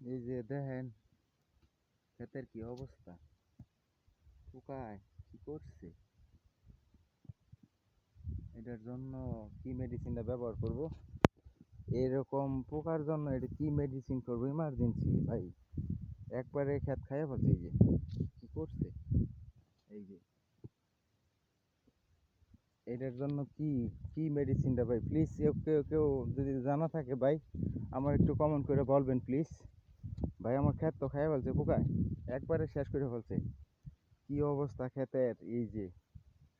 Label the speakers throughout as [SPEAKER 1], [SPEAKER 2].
[SPEAKER 1] এই যে দেখেন, ক্ষেতের কি অবস্থা? পোকায় কি করছে? এটার জন্য কি মেডিসিনটা ব্যবহার করব? এরকম পোকার জন্য এটা কি মেডিসিন করব? ইমার্জেন্সি ভাই। একবারে ক্ষেত খাইয়া ফেলছে এই যে। কি করছে? এই যে। এটার জন্য কি কি মেডিসিনটা ভাই? প্লিজ কেউ কেউ যদি জানা থাকে ভাই, আমার একটু কমেন্ট করে বলবেন প্লিজ ভাই, আমার ক্ষেত তো খাইয়া ফেলছে পোকায় একবারে শেষ করে ফেলছে। কি অবস্থা ক্ষেতের? এই যে,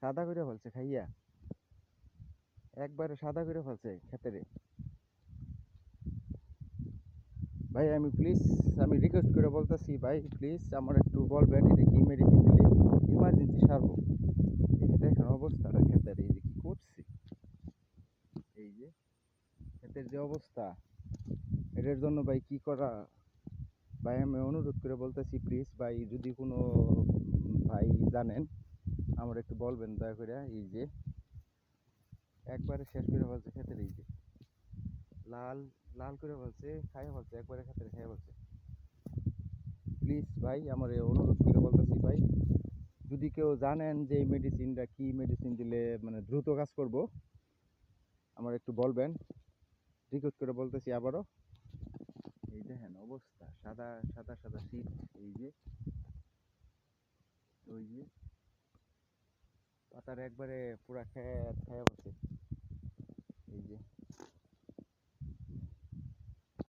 [SPEAKER 1] সাদা করে ফেলছে খাইয়া। একবারে সাদা করে ফেলছে ক্ষেতেরে। ভাই, আমি প্লিজ আমি রিকোয়েস্ট করে বলতেছি, ভাই প্লিজ আমার একটু বলবেন, এটা কি মেডিসিন দিলে ইমার্জেন্সি সারবো? এই যে দেখেন অবস্থাটা ক্ষেতের, এই যে কি করছে? এই যে, ক্ষেতের যে অবস্থা, এটার জন্য ভাই কি করা ভাই, আমি অনুরোধ করে বলতেছি প্লিজ ভাই, যদি কোনো ভাই জানেন, আমার একটু বলবেন দয়া করে। এই যে, একবারে শেষ করে বলছে ক্ষেতের এই যে। লাল লাল করে বলছে, খাইয়া ফেলছে একবারে ক্ষেতের খাইয়া বলছে। প্লিজ ভাই, আমার অনুরোধ করে বলতেছি ভাই, যদি কেউ জানেন যে এই মেডিসিনটা কি মেডিসিন দিলে মানে দ্রুত কাজ করব, আমার একটু বলবেন। রিকোয়েস্ট করে বলতেছি আবারও। এই দেখেন অবস্থা, সাদা সাদা সাদা শীত এই যে। ওই যে। পাতার একবারে পুরা খেয়ে খেয়ে বসে এই যে।